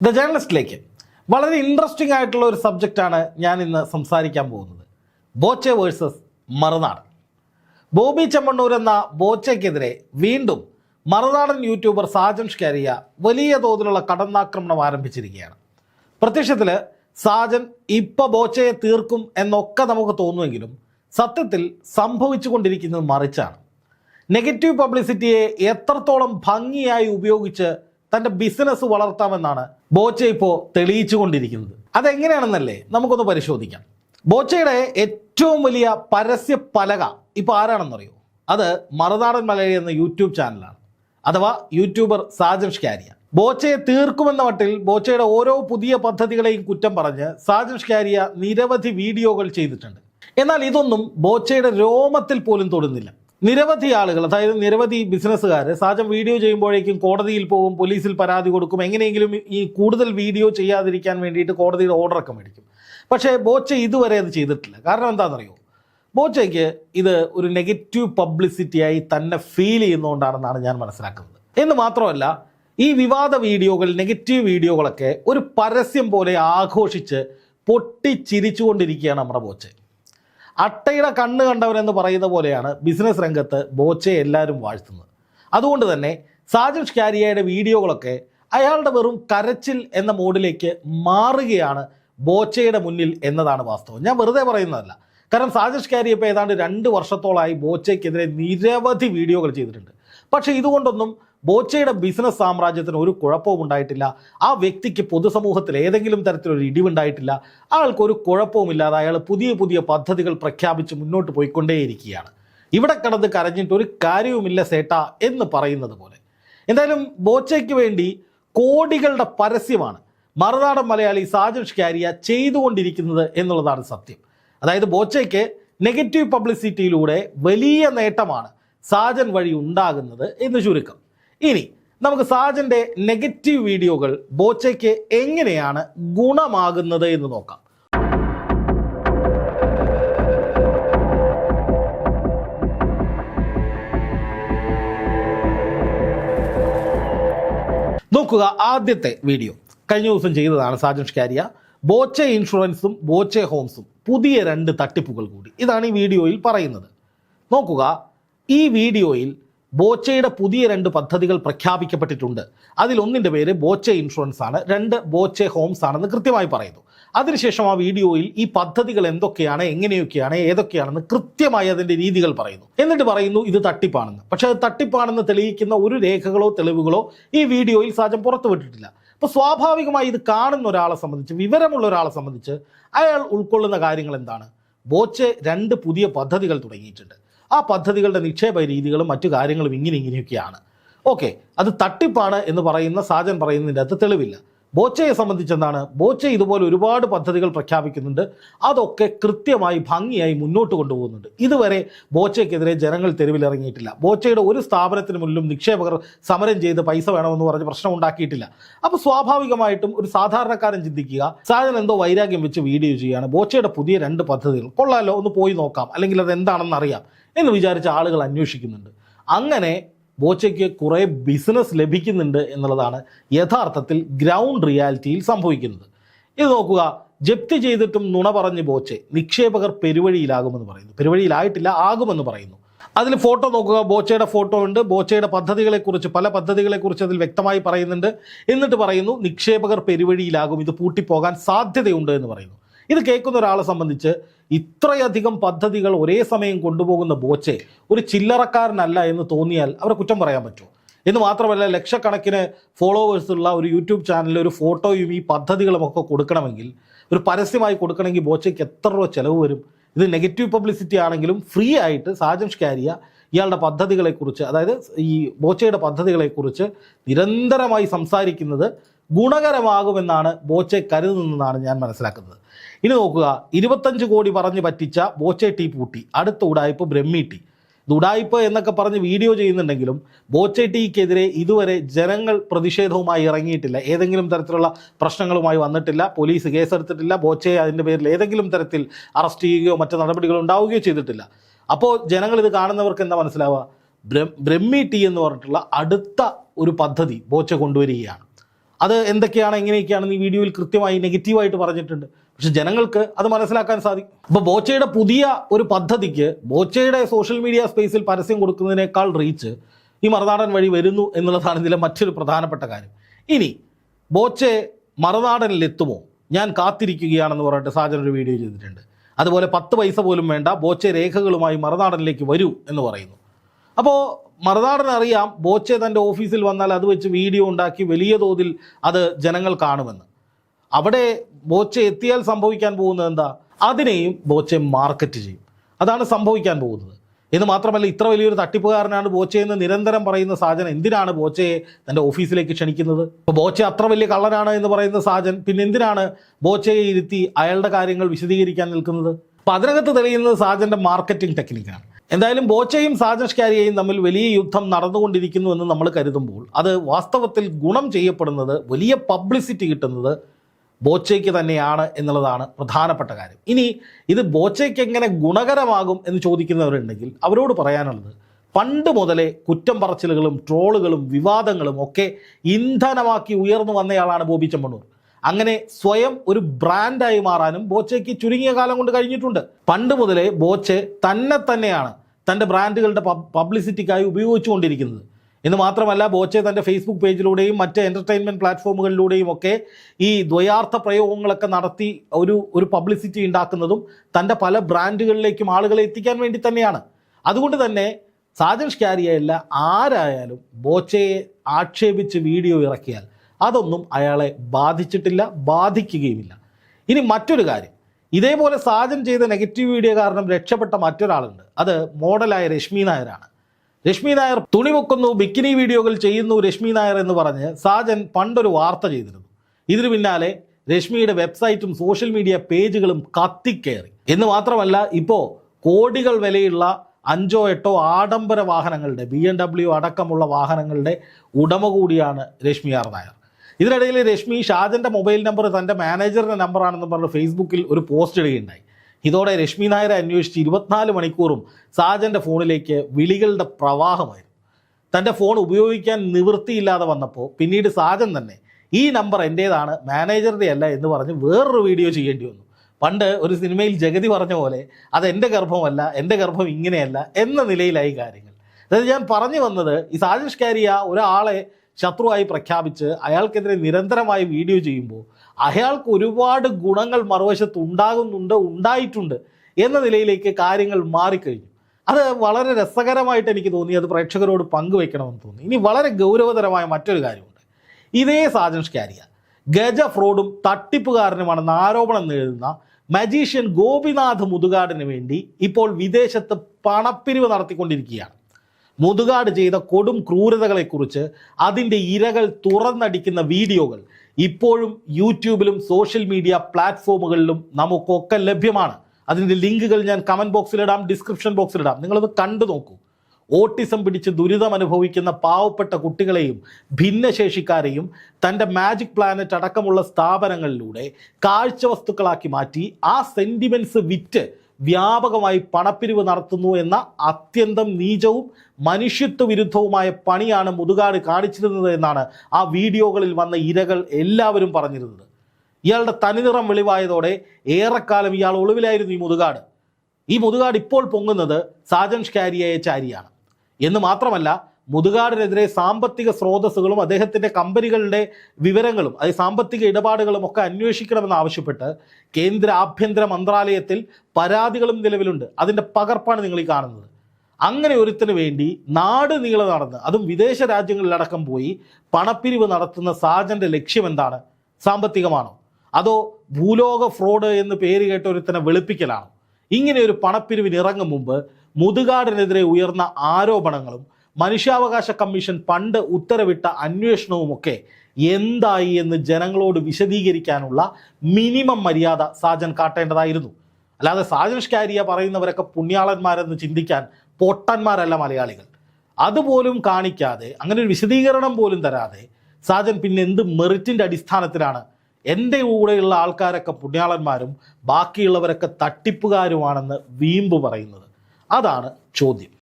The ജേർണലിസ്റ്റിലേക്ക് വളരെ interesting ആയിട്ടുള്ള ഒരു സബ്ജക്റ്റാണ് ഞാൻ ഇന്ന് സംസാരിക്കാൻ പോകുന്നത്. ബോച്ചെ വേഴ്സസ് മറുനാടൻ. ബോബി ചെമ്മണ്ണൂർ എന്ന ബോച്ചയ്ക്കെതിരെ വീണ്ടും മറുനാടൻ യൂട്യൂബർ സാജൻ ഷ്കാരിയ വലിയ തോതിലുള്ള കടന്നാക്രമണം ആരംഭിച്ചിരിക്കുകയാണ്. പ്രത്യക്ഷത്തിൽ സാജൻ ഇപ്പം ബോച്ചയെ തീർക്കും എന്നൊക്കെ നമുക്ക് തോന്നുമെങ്കിലും സത്യത്തിൽ സംഭവിച്ചു കൊണ്ടിരിക്കുന്നത് മറിച്ചാണ്. നെഗറ്റീവ് പബ്ലിസിറ്റിയെ എത്രത്തോളം ഭംഗിയായി ഉപയോഗിച്ച് തന്റെ ബിസിനസ് വളർത്താമെന്നാണ് ബോച്ച ഇപ്പോൾ തെളിയിച്ചുകൊണ്ടിരിക്കുന്നത്. അതെങ്ങനെയാണെന്നല്ലേ നമുക്കൊന്ന് പരിശോധിക്കാം. ബോച്ചയുടെ ഏറ്റവും വലിയ പരസ്യ പലക ഇപ്പോൾ ആരാണെന്നറിയോ? അത് മറുനാടൻ മലയാളി എന്ന യൂട്യൂബ് ചാനലാണ്. അഥവാ യൂട്യൂബർ സാജൻ ഷ്കാരിയ. ബോച്ചയെ തീർക്കുമെന്ന മട്ടിൽ ബോച്ചയുടെ ഓരോ പുതിയ പദ്ധതികളെയും കുറ്റം പറഞ്ഞ് സാജൻ ഷ്കാരിയ നിരവധി വീഡിയോകൾ ചെയ്തിട്ടുണ്ട്. എന്നാൽ ഇതൊന്നും ബോച്ചയുടെ രോമത്തിൽ പോലും തൊടുന്നില്ല. നിരവധി ആളുകൾ അതായത് നിരവധി ബിസിനസ്സുകാർ സാജൻ വീഡിയോ ചെയ്യുമ്പോഴേക്കും കോടതിയിൽ പോകും പോലീസിൽ പരാതി കൊടുക്കും എങ്ങനെയെങ്കിലും ഈ കൂടുതൽ വീഡിയോ ചെയ്യാതിരിക്കാൻ വേണ്ടിയിട്ട് കോടതിയുടെ ഓർഡറൊക്കെ മേടിക്കും. പക്ഷേ ബോച്ച ഇതുവരെ അത് ചെയ്തിട്ടില്ല. കാരണം എന്താണെന്നറിയോ? ബോച്ചയ്ക്ക് ഇത് ഒരു നെഗറ്റീവ് പബ്ലിസിറ്റിയായി തന്നെ ഫീൽ ചെയ്യുന്നതുകൊണ്ടാണെന്നാണ് ഞാൻ മനസ്സിലാക്കുന്നത്. എന്ന് മാത്രമല്ല ഈ വിവാദ വീഡിയോകൾ നെഗറ്റീവ് വീഡിയോകളൊക്കെ ഒരു പരസ്യം പോലെ ആഘോഷിച്ച് പൊട്ടിച്ചിരിച്ചുകൊണ്ടിരിക്കുകയാണ് നമ്മുടെ ബോച്ച. അട്ടയുടെ കണ്ണ് കണ്ടവരെന്ന് പറയുന്ന പോലെയാണ് ബിസിനസ് രംഗത്ത് ബോച്ചെ എല്ലാവരും വാഴ്ത്തുന്നത്. അതുകൊണ്ട് തന്നെ സാജൻ ഷ്കാരിയയുടെ വീഡിയോകളൊക്കെ അയാളുടെ വെറും കരച്ചിൽ എന്ന മോഡിലേക്ക് മാറുകയാണ് ബോച്ചയുടെ മുന്നിൽ എന്നതാണ് വാസ്തവം. ഞാൻ വെറുതെ പറയുന്നതല്ല. കാരണം സാജിഷ് കാരി ഇപ്പോൾ ഏതാണ്ട് രണ്ട് വർഷത്തോളമായി ബോച്ചയ്ക്കെതിരെ നിരവധി വീഡിയോകൾ ചെയ്തിട്ടുണ്ട്. പക്ഷേ ഇതുകൊണ്ടൊന്നും ബോച്ചയുടെ ബിസിനസ് സാമ്രാജ്യത്തിന് ഒരു കുഴപ്പവും ഉണ്ടായിട്ടില്ല. ആ വ്യക്തിക്ക് പൊതുസമൂഹത്തിൽ ഏതെങ്കിലും തരത്തിലൊരു ഇടിവുണ്ടായിട്ടില്ല. ആൾക്ക് ഒരു കുഴപ്പവുമില്ലാതെ അയാൾ പുതിയ പുതിയ പദ്ധതികൾ പ്രഖ്യാപിച്ച് മുന്നോട്ട് പോയിക്കൊണ്ടേയിരിക്കുകയാണ്. ഇവിടെ കിടന്ന് കരഞ്ഞിട്ട് ഒരു കാര്യവുമില്ല സേട്ട എന്ന് പറയുന്നത് പോലെ. എന്തായാലും ബോച്ചയ്ക്ക് വേണ്ടി കോടികളുടെ പരസ്യമാണ് മറുനാടൻ മലയാളി സാജുഷ് കാരിയ ചെയ്തുകൊണ്ടിരിക്കുന്നത് എന്നുള്ളതാണ് സത്യം. അതായത് ബോച്ചയ്ക്ക് നെഗറ്റീവ് പബ്ലിസിറ്റിയിലൂടെ വലിയ നേട്ടമാണ് സാജൻ വഴി ഉണ്ടാകുന്നത് എന്ന് ചുരുക്കം. ഇനി നമുക്ക് സാജന്റെ നെഗറ്റീവ് വീഡിയോകൾ ബോച്ചയ്ക്ക് എങ്ങനെയാണ് ഗുണമാകുന്നത് എന്ന് നോക്കാം. നോക്കുക ആദ്യത്തെ വീഡിയോ. കഴിഞ്ഞ ദിവസം ചെയ്തതാണ് സാജൻ ഷ്കാരിയ. ബോച്ചെ ഇൻഷുറൻസും ബോച്ചെ ഹോംസും പുതിയ രണ്ട് തട്ടിപ്പുകൾ കൂടി. ഇതാണ് ഈ വീഡിയോയിൽ പറയുന്നത്. നോക്കുക ഈ വീഡിയോയിൽ ബോച്ചയുടെ പുതിയ രണ്ട് പദ്ധതികൾ പ്രഖ്യാപിക്കപ്പെട്ടിട്ടുണ്ട്. അതിലൊന്നിന്റെ പേര് ബോച്ചെ ഇൻഷുറൻസ് ആണ് രണ്ട് ബോച്ചെ ഹോംസ് ആണെന്ന് കൃത്യമായി പറയുന്നു. അതിനുശേഷം ആ വീഡിയോയിൽ ഈ പദ്ധതികൾ എന്തൊക്കെയാണ് എങ്ങനെയൊക്കെയാണ് ഏതൊക്കെയാണെന്ന് കൃത്യമായി അതിന്റെ രീതികൾ പറയുന്നു. എന്നിട്ട് പറയുന്നു ഇത് തട്ടിപ്പാണെന്ന്. പക്ഷേ അത് തട്ടിപ്പാണെന്ന് തെളിയിക്കുന്ന ഒരു രേഖകളോ തെളിവുകളോ ഈ വീഡിയോയിൽ സാജം പുറത്തുവിട്ടിട്ടില്ല. അപ്പോൾ സ്വാഭാവികമായി ഇത് കാണുന്ന ഒരാളെ സംബന്ധിച്ച് വിവരമുള്ള ഒരാളെ സംബന്ധിച്ച് അയാൾ ഉൾക്കൊള്ളുന്ന കാര്യങ്ങൾ എന്താണ്? ബോച്ചെ രണ്ട് പുതിയ പദ്ധതികൾ തുടങ്ങിയിട്ടുണ്ട്. ആ പദ്ധതികളുടെ നിക്ഷേപ രീതികളും മറ്റു കാര്യങ്ങളും ഇങ്ങനെ ഇങ്ങനെയൊക്കെയാണ്. ഓക്കെ അത് തട്ടിപ്പാണ് എന്ന് പറയുന്ന സാജൻ പറയുന്നതിന്റെ അകത്ത് തെളിവില്ല. ബോച്ചയെ സംബന്ധിച്ചെന്താണ്? ബോച്ച ഇതുപോലെ ഒരുപാട് പദ്ധതികൾ പ്രഖ്യാപിക്കുന്നുണ്ട്. അതൊക്കെ കൃത്യമായി ഭംഗിയായി മുന്നോട്ട് കൊണ്ടുപോകുന്നുണ്ട്. ഇതുവരെ ബോച്ചയ്ക്കെതിരെ ജനങ്ങൾ തെരുവിലിറങ്ങിയിട്ടില്ല. ബോച്ചയുടെ ഒരു സ്ഥാപനത്തിന് മുന്നിലും നിക്ഷേപകർ സമരം ചെയ്ത് പൈസ വേണമെന്ന് പറഞ്ഞ് പ്രശ്നം ഉണ്ടാക്കിയിട്ടില്ല. അപ്പോൾ സ്വാഭാവികമായിട്ടും ഒരു സാധാരണക്കാരൻ ചിന്തിക്കുക സാധനം എന്തോ വൈരാഗ്യം വെച്ച് വീഡിയോ ചെയ്യുകയാണ്. ബോച്ചയുടെ പുതിയ രണ്ട് പദ്ധതികൾ കൊള്ളാലോ ഒന്ന് പോയി നോക്കാം. അല്ലെങ്കിൽ അത് എന്താണെന്ന് അറിയാം എന്ന് വിചാരിച്ച ആളുകൾ അന്വേഷിക്കുന്നുണ്ട്. അങ്ങനെ ബോച്ചയ്ക്ക് കുറേ ബിസിനസ് ലഭിക്കുന്നുണ്ട് എന്നുള്ളതാണ് യഥാർത്ഥത്തിൽ ഗ്രൗണ്ട് റിയാലിറ്റിയിൽ സംഭവിക്കുന്നത്. ഇത് നോക്കുക ജപ്തി ചെയ്തിട്ടും നുണ പറഞ്ഞ് ബോച്ചെ നിക്ഷേപകർ പെരുവഴിയിലാകുമെന്ന് പറയുന്നു. പെരുവഴിയിലായിട്ടില്ല ആകുമെന്ന് പറയുന്നു. അതിൽ ഫോട്ടോ നോക്കുക ബോച്ചയുടെ ഫോട്ടോ ഉണ്ട് ബോച്ചയുടെ പദ്ധതികളെക്കുറിച്ച് പല പദ്ധതികളെക്കുറിച്ച് അതിൽ വ്യക്തമായി പറയുന്നുണ്ട്. എന്നിട്ട് പറയുന്നു നിക്ഷേപകർ പെരുവഴിയിലാകും ഇത് പൂട്ടിപ്പോകാൻ സാധ്യതയുണ്ട് എന്ന് പറയുന്നു. ഇത് കേൾക്കുന്ന ഒരാളെ സംബന്ധിച്ച് ഇത്രയധികം പദ്ധതികൾ ഒരേ സമയം കൊണ്ടുപോകുന്ന ബോച്ചെ ഒരു ചില്ലറക്കാരനല്ല എന്ന് തോന്നിയാൽ അവരെ കുറ്റം പറയാൻ പറ്റുമോ? എന്ന് മാത്രമല്ല ലക്ഷക്കണക്കിന് ഫോളോവേഴ്സുള്ള ഒരു യൂട്യൂബ് ചാനലിൽ ഒരു ഫോട്ടോയും ഈ പദ്ധതികളും ഒക്കെ കൊടുക്കണമെങ്കിൽ ഒരു പരസ്യമായി കൊടുക്കണമെങ്കിൽ ബോച്ചയ്ക്ക് എത്ര രൂപ ചിലവ് വരും? ഇത് നെഗറ്റീവ് പബ്ലിസിറ്റി ആണെങ്കിലും ഫ്രീ ആയിട്ട് സാജൻ ഷ്കാരിയ ഇയാളുടെ പദ്ധതികളെക്കുറിച്ച് അതായത് ഈ ബോച്ചയുടെ പദ്ധതികളെക്കുറിച്ച് നിരന്തരമായി സംസാരിക്കുന്നത് ഗുണകരമാകുമെന്നാണ് ബോച്ചെ കരുതുന്നതെന്നാണ് ഞാൻ മനസ്സിലാക്കുന്നത്. ഇനി നോക്കുക ഇരുപത്തഞ്ച് കോടി പറഞ്ഞ് പറ്റിച്ച ബോച്ചെ ടീ പൂട്ടി അടുത്ത ഉടായ്പ് ബ്രഹ്മി ടീ. ഉടായ്പ് എന്നൊക്കെ പറഞ്ഞ് വീഡിയോ ചെയ്യുന്നുണ്ടെങ്കിലും ബോച്ചെ ടീക്കെതിരെ ഇതുവരെ ജനങ്ങൾ പ്രതിഷേധവുമായി ഇറങ്ങിയിട്ടില്ല. ഏതെങ്കിലും തരത്തിലുള്ള പ്രശ്നങ്ങളുമായി വന്നിട്ടില്ല. പോലീസ് കേസെടുത്തിട്ടില്ല. ബോച്ചയെ അതിന്റെ പേരിൽ ഏതെങ്കിലും തരത്തിൽ അറസ്റ്റ് ചെയ്യുകയോ മറ്റു നടപടികളോ ഉണ്ടാവുകയോ ചെയ്തിട്ടില്ല. അപ്പോൾ ജനങ്ങൾ ഇത് കാണുന്നവർക്ക് എന്താ മനസ്സിലാവുക? ബ്ര ബ്രഹ്മി ടീ എന്ന് പറഞ്ഞിട്ടുള്ള അടുത്ത ഒരു പദ്ധതി ബോച്ച കൊണ്ടുവരികയാണ്. അത് എന്തൊക്കെയാണ് എങ്ങനെയൊക്കെയാണെന്ന് ഈ വീഡിയോയിൽ കൃത്യമായി നെഗറ്റീവായിട്ട് പറഞ്ഞിട്ടുണ്ട്. പക്ഷെ ജനങ്ങൾക്ക് അത് മനസ്സിലാക്കാൻ സാധിക്കും അപ്പോൾ ബോച്ചയുടെ പുതിയ ഒരു പദ്ധതിക്ക് ബോച്ചയുടെ സോഷ്യൽ മീഡിയ സ്പേസിൽ പരസ്യം കൊടുക്കുന്നതിനേക്കാൾ റീച്ച് ഈ മറുനാടൻ വഴി വരുന്നു എന്നുള്ളതാണ് ഇതിലെ മറ്റൊരു പ്രധാനപ്പെട്ട കാര്യം. ഇനി ബോച്ചെ മറുനാടനിൽ എത്തുമോ ഞാൻ കാത്തിരിക്കുകയാണെന്ന് പറഞ്ഞിട്ട് സാജൻ ഒരു വീഡിയോ ചെയ്തിട്ടുണ്ട്. അതുപോലെ പത്ത് പൈസ പോലും വേണ്ട ബോച്ചെ രേഖകളുമായി മറുനാടനിലേക്ക് വരൂ എന്ന് പറയുന്നു. അപ്പോൾ മറുനാടൻ അറിയാം ബോച്ചെ തന്റെ ഓഫീസിൽ വന്നാൽ അത് വെച്ച് വീഡിയോ ഉണ്ടാക്കി വലിയ തോതിൽ അത് ജനങ്ങൾ കാണുമെന്ന്. അവിടെ ബോച്ചെ എത്തിയാൽ സംഭവിക്കാൻ പോകുന്നത് എന്താ? അതിനെയും ബോച്ചെ മാർക്കറ്റ് ചെയ്യും. അതാണ് സംഭവിക്കാൻ പോകുന്നത്. എന്ന് മാത്രമല്ല ഇത്ര വലിയൊരു തട്ടിപ്പുകാരനാണ് ബോച്ചെ എന്ന് നിരന്തരം പറയുന്ന സാജൻ. എന്തിനാണ് ബോച്ചയെ തന്റെ ഓഫീസിലേക്ക് ക്ഷണിക്കുന്നത്? ഇപ്പോൾ ബോച്ചെ അത്ര വലിയ കള്ളനാണ് എന്ന് പറയുന്ന സാജൻ. പിന്നെ എന്തിനാണ് ബോച്ചയെ ഇരുത്തി അയാളുടെ കാര്യങ്ങൾ വിശദീകരിക്കാൻ നിൽക്കുന്നത്? അപ്പോൾ അതിനകത്ത് തെളിയുന്നത് സാജന്റെ മാർക്കറ്റിംഗ് ടെക്നിക്കാണ് എന്തായാലും ബോച്ചയും സാജഷ് ഷ്കാരിയയും തമ്മിൽ വലിയ യുദ്ധം നടന്നുകൊണ്ടിരിക്കുന്നു എന്ന് നമ്മൾ കരുതുമ്പോൾ അത് വാസ്തവത്തിൽ ഗുണം ചെയ്യപ്പെടുന്നത് വലിയ പബ്ലിസിറ്റി കിട്ടുന്നത് ബോച്ചയ്ക്ക് തന്നെയാണ് എന്നുള്ളതാണ് പ്രധാനപ്പെട്ട കാര്യം. ഇനി ഇത് ബോച്ചയ്ക്ക് എങ്ങനെ ഗുണകരമാകും എന്ന് ചോദിക്കുന്നവരുണ്ടെങ്കിൽ അവരോട് പറയാനുള്ളത് പണ്ട് മുതലേ കുറ്റം പറച്ചിലുകളും ട്രോളുകളും വിവാദങ്ങളും ഒക്കെ ഇന്ധനമാക്കി ഉയർന്നു വന്നയാളാണ് ബോബി ചെമ്മണ്ണൂർ അങ്ങനെ സ്വയം ഒരു ബ്രാൻഡായി മാറാനും ബോച്ചയ്ക്ക് ചുരുങ്ങിയ കാലം കൊണ്ട് കഴിഞ്ഞിട്ടുണ്ട്. പണ്ട് മുതലേ ബോച്ചെ തന്നെ തന്നെയാണ് തന്റെ ബ്രാൻഡുകളുടെ പബ്ലിസിറ്റിക്കായി ഉപയോഗിച്ചുകൊണ്ടിരിക്കുന്നത് എന്ന് മാത്രമല്ല ബോച്ചെ തന്റെ ഫേസ്ബുക്ക് പേജിലൂടെയും മറ്റ് എന്റർടൈൻമെന്റ് പ്ലാറ്റ്ഫോമുകളിലൂടെയും ഒക്കെ ഈ ദ്വയാർത്ഥ പ്രയോഗങ്ങളൊക്കെ നടത്തി ഒരു ഒരു പബ്ലിസിറ്റി ഉണ്ടാക്കുന്നതും തന്റെ പല ബ്രാൻഡുകളിലേക്കും ആളുകളെ എത്തിക്കാൻ വേണ്ടി തന്നെയാണ്. അതുകൊണ്ട് തന്നെ സാജൻ ഷ്കാരിയല്ല ആരായാലും ബോച്ചയെ ആക്ഷേപിച്ച് വീഡിയോ ഇറക്കിയാൽ അതൊന്നും അയാളെ ബാധിച്ചിട്ടില്ല ബാധിക്കുകയുമില്ല. ഇനി മറ്റൊരു കാര്യം. ഇതേപോലെ സാജൻ ചെയ്ത നെഗറ്റീവ് വീഡിയോ കാരണം രക്ഷപ്പെട്ട മറ്റൊരാളുണ്ട്. അത് മോഡലായ രശ്മി നായരാണ്. രശ്മി നായർ തുണി വെക്കുന്നു ബിക്കിനി വീഡിയോകൾ ചെയ്യുന്നു രശ്മി നായർ എന്ന് പറഞ്ഞ് സാജൻ പണ്ടൊരു വാർത്ത ചെയ്തിരുന്നു. ഇതിനു പിന്നാലെ രശ്മിയുടെ വെബ്സൈറ്റും സോഷ്യൽ മീഡിയ പേജുകളും കത്തിക്കയറി എന്ന് മാത്രമല്ല ഇപ്പോൾ കോടികൾ വിലയുള്ള അഞ്ചോ എട്ടോ ആഡംബര വാഹനങ്ങളുടെ ബി എം ഡബ്ല്യു അടക്കമുള്ള വാഹനങ്ങളുടെ ഉടമ കൂടിയാണ് രശ്മി ആർ നായർ. ഇതിനിടയിൽ രശ്മി ഷാജന്റെ മൊബൈൽ നമ്പർ തന്റെ മാനേജറിന്റെ നമ്പറാണെന്ന് പറഞ്ഞ് ഫേസ്ബുക്കിൽ ഒരു പോസ്റ്റ് ഇടുകയുണ്ടായി. ഇതോടെ രശ്മി നായരെ അന്വേഷിച്ച് ഇരുപത്തിനാല് മണിക്കൂറും ഷാജന്റെ ഫോണിലേക്ക് വിളികളുടെ പ്രവാഹമായിരുന്നു. തന്റെ ഫോൺ ഉപയോഗിക്കാൻ നിവൃത്തിയില്ലാതെ വന്നപ്പോൾ പിന്നീട് സാജൻ തന്നെ ഈ നമ്പർ എന്റേതാണ് മാനേജറുടെ അല്ല എന്ന് പറഞ്ഞ് വേറൊരു വീഡിയോ ചെയ്യേണ്ടി വന്നു. പണ്ട് ഒരു സിനിമയിൽ ജഗതി പറഞ്ഞ പോലെ അത് എന്റെ ഗർഭമല്ല എന്റെ ഗർഭം ഇങ്ങനെയല്ല എന്ന നിലയിലായി കാര്യങ്ങൾ. അതായത് ഞാൻ പറഞ്ഞു വന്നത് ഈ സാജിഷ് കാരിയ ഒരാളെ ശത്രുവായി പ്രഖ്യാപിച്ച് അയാൾക്കെതിരെ നിരന്തരമായി വീഡിയോ ചെയ്യുമ്പോൾ അയാൾക്ക് ഒരുപാട് ഗുണങ്ങൾ മറുവശത്ത് ഉണ്ടാകുന്നുണ്ട് ഉണ്ടായിട്ടുണ്ട് എന്ന നിലയിലേക്ക് കാര്യങ്ങൾ മാറിക്കഴിഞ്ഞു. അത് വളരെ രസകരമായിട്ട് എനിക്ക് തോന്നി അത് പ്രേക്ഷകരോട് പങ്കുവെക്കണമെന്ന് തോന്നി. ഇനി വളരെ ഗൗരവതരമായ മറ്റൊരു കാര്യമുണ്ട്. ഇതേ സാജൻഷ് കാര്യ ഗജ ഫ്രോഡും തട്ടിപ്പുകാരനുമാണെന്ന് ആരോപണം നേരിടുന്ന മജീഷ്യൻ ഗോപിനാഥ് മുതുകാടിന് വേണ്ടി ഇപ്പോൾ വിദേശത്ത് പണപ്പിരിവ് നടത്തിക്കൊണ്ടിരിക്കുകയാണ്. മുതുകാട് ചെയ്ത കൊടും ക്രൂരതകളെക്കുറിച്ച് അതിന്റെ ഇരകൾ തുറന്നടിക്കുന്ന വീഡിയോകൾ ഇപ്പോഴും യൂട്യൂബിലും സോഷ്യൽ മീഡിയ പ്ലാറ്റ്ഫോമുകളിലും നമുക്കൊക്കെ ലഭ്യമാണ്. അതിന്റെ ലിങ്കുകൾ ഞാൻ കമന്റ് ബോക്സിലിടാം ഡിസ്ക്രിപ്ഷൻ ബോക്സിലിടാം. നിങ്ങളത് കണ്ടു നോക്കൂ. ഓട്ടിസം പിടിച്ച് ദുരിതം അനുഭവിക്കുന്ന പാവപ്പെട്ട കുട്ടികളെയും ഭിന്നശേഷിക്കാരെയും തന്റെ മാജിക് പ്ലാനറ്റ് അടക്കമുള്ള സ്ഥാപനങ്ങളിലൂടെ കാഴ്ചവസ്തുക്കളാക്കി മാറ്റി ആ സെന്റിമെന്റ്സ് വിറ്റ് വ്യാപകമായി പണപ്പിരിവ് നടത്തുന്നു എന്ന അത്യന്തം നീചവും മനുഷ്യത്വ വിരുദ്ധവുമായ പണിയാണ് മുതുകാട് കാണിച്ചിരുന്നത് എന്നാണ് ആ വീഡിയോകളിൽ വന്ന ഇരകൾ എല്ലാവരും പറഞ്ഞിരുന്നത്. ഇയാളുടെ തനിനിറം വെളിവായതോടെ ഏറെക്കാലം ഇയാൾ ഒളിവിലായിരുന്നു ഈ മുതുകാട്. ഈ മുതുകാട് ഇപ്പോൾ പൊങ്ങുന്നത് സാജൻ ഷ്കാരിയായ ചാരിയാണ്. എന്ന് മാത്രമല്ല മുതുകാടിനെതിരെ സാമ്പത്തിക സ്രോതസ്സുകളും അദ്ദേഹത്തിന്റെ കമ്പനികളുടെ വിവരങ്ങളും അതായത് സാമ്പത്തിക ഇടപാടുകളും ഒക്കെ അന്വേഷിക്കണമെന്ന് ആവശ്യപ്പെട്ട് കേന്ദ്ര ആഭ്യന്തര മന്ത്രാലയത്തിൽ പരാതികളും നിലവിലുണ്ട്. അതിന്റെ പകർപ്പാണ് നിങ്ങൾ ഈ കാണുന്നത്. അങ്ങനെ ഒരുത്തിന് വേണ്ടി നാട് നീളെ നടന്ന് അതും വിദേശ രാജ്യങ്ങളിലടക്കം പോയി പണപ്പിരിവ് നടത്തുന്ന സാജന്റെ ലക്ഷ്യം എന്താണ്? സാമ്പത്തികമാണോ? അതോ ഭൂലോക ഫ്രോഡ് എന്ന് പേര് കേട്ട ഒരുത്തനെ വെളുപ്പിക്കലാണോ? ഇങ്ങനെ ഒരു പണപ്പിരിവിന് ഇറങ്ങും മുമ്പ് മുതുകാടിനെതിരെ ഉയർന്ന ആരോപണങ്ങളും മനുഷ്യാവകാശ കമ്മീഷൻ പണ്ട് ഉത്തരവിട്ട അന്വേഷണവുമൊക്കെ എന്തായി എന്ന് ജനങ്ങളോട് വിശദീകരിക്കാനുള്ള മിനിമം മര്യാദ സാജൻ കാട്ടേണ്ടതായിരുന്നു. അല്ലാതെ സാജൻ ഷ്കാരിയ പറയുന്നവരൊക്കെ പുണ്യാളന്മാരെന്ന് ചിന്തിക്കാൻ പൊട്ടന്മാരല്ല മലയാളികൾ. അതുപോലും കാണിക്കാതെ അങ്ങനെ ഒരു വിശദീകരണം പോലും തരാതെ സാജൻ പിന്നെ എന്ത് മെറിറ്റിന്റെ അടിസ്ഥാനത്തിലാണ് എന്റെ കൂടെയുള്ള ആൾക്കാരൊക്കെ പുണ്യാളന്മാരും ബാക്കിയുള്ളവരൊക്കെ തട്ടിപ്പുകാരുമാണെന്ന് വീമ്പ് പറയുന്നത്. അതാണ് ചോദ്യം.